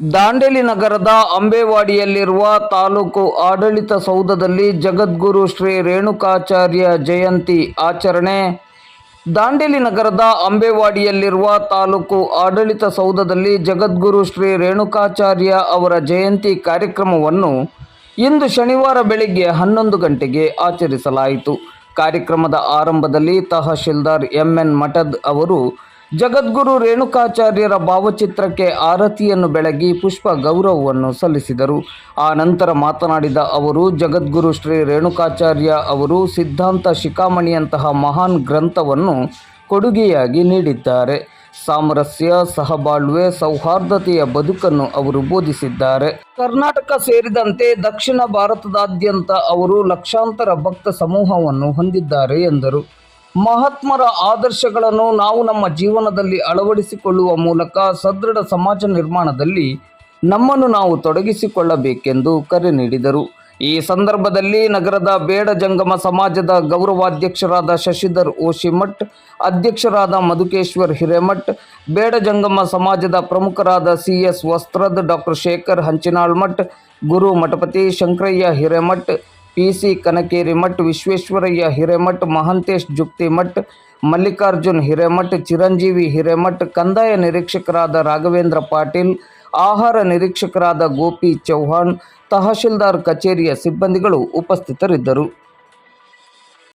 ದಾಂಡೇಲಿ ನಗರದ ಅಂಬೇವಾಡಿಯಲ್ಲಿರುವ ತಾಲೂಕು ಆಡಳಿತ ಸೌಧದಲ್ಲಿ ಜಗದ್ಗುರು ಶ್ರೀ ರೇಣುಕಾಚಾರ್ಯ ಜಯಂತಿ ಆಚರಣೆ. ದಾಂಡೇಲಿ ನಗರದ ಅಂಬೇವಾಡಿಯಲ್ಲಿರುವ ತಾಲೂಕು ಆಡಳಿತ ಸೌಧದಲ್ಲಿ ಜಗದ್ಗುರು ಶ್ರೀ ರೇಣುಕಾಚಾರ್ಯ ಅವರ ಜಯಂತಿ ಕಾರ್ಯಕ್ರಮವನ್ನು ಇಂದು ಶನಿವಾರ ಬೆಳಿಗ್ಗೆ ಹನ್ನೊಂದು ಗಂಟೆಗೆ ಆಚರಿಸಲಾಯಿತು. ಕಾರ್ಯಕ್ರಮದ ಆರಂಭದಲ್ಲಿ ತಹಶೀಲ್ದಾರ್ ಎಂಎನ್ ಮಠದ್ ಅವರು ಜಗದ್ಗುರು ರೇಣುಕಾಚಾರ್ಯರ ಭಾವಚಿತ್ರಕ್ಕೆ ಆರತಿಯನ್ನು ಬೆಳಗಿ ಪುಷ್ಪ ಗೌರವವನ್ನು ಸಲ್ಲಿಸಿದರು. ಆ ನಂತರ ಮಾತನಾಡಿದ ಅವರು, ಜಗದ್ಗುರು ಶ್ರೀ ರೇಣುಕಾಚಾರ್ಯ ಅವರು ಸಿದ್ಧಾಂತ ಶಿಖಾಮಣಿಯಂತಹ ಮಹಾನ್ ಗ್ರಂಥವನ್ನು ಕೊಡುಗೆಯಾಗಿ ನೀಡಿದ್ದಾರೆ. ಸಾಮರಸ್ಯ, ಸಹಬಾಳ್ವೆ, ಸೌಹಾರ್ದತೆಯ ಬದುಕನ್ನು ಅವರು ಬೋಧಿಸಿದ್ದಾರೆ. ಕರ್ನಾಟಕ ಸೇರಿದಂತೆ ದಕ್ಷಿಣ ಭಾರತದಾದ್ಯಂತ ಅವರು ಲಕ್ಷಾಂತರ ಭಕ್ತ ಸಮೂಹವನ್ನು ಹೊಂದಿದ್ದಾರೆ ಎಂದರು. ಮಹಾತ್ಮರ ಆದರ್ಶಗಳನ್ನು ನಾವು ನಮ್ಮ ಜೀವನದಲ್ಲಿ ಅಳವಡಿಸಿಕೊಳ್ಳುವ ಮೂಲಕ ಸದೃಢ ಸಮಾಜ ನಿರ್ಮಾಣದಲ್ಲಿ ನಮ್ಮನ್ನು ನಾವು ತೊಡಗಿಸಿಕೊಳ್ಳಬೇಕೆಂದು ಕರೆ ನೀಡಿದರು. ಈ ಸಂದರ್ಭದಲ್ಲಿ ನಗರದ ಬೇಡ ಜಂಗಮ ಸಮಾಜದ ಗೌರವಾಧ್ಯಕ್ಷರಾದ ಶಶಿಧರ್ ಓಶಿಮಠ್, ಅಧ್ಯಕ್ಷರಾದ ಮಧುಕೇಶ್ವರ್ ಹಿರೇಮಠ್, ಬೇಡ ಜಂಗಮ ಸಮಾಜದ ಪ್ರಮುಖರಾದ C S Vastrad doctor Shekhar Hanchinalmath Guru Mathapati Shankarayya Hiremath P C Kanakeri Math Vishweshwarayya Hiremath, Mahantesh Juktimath, Mallikarjun Hiremath, Chiranjeevi Hiremath, ಕಂದಾಯ ನಿರೀಕ್ಷಕರಾದ ರಾಘವೇಂದ್ರ ಪಾಟೀಲ್, ಆಹಾರ ನಿರೀಕ್ಷಕರಾದ ಗೋಪಿ ಚೌಹಾಣ್, ತಹಶೀಲ್ದಾರ್ ಕಚೇರಿಯ ಸಿಬ್ಬಂದಿಗಳು ಉಪಸ್ಥಿತರಿದ್ದರು.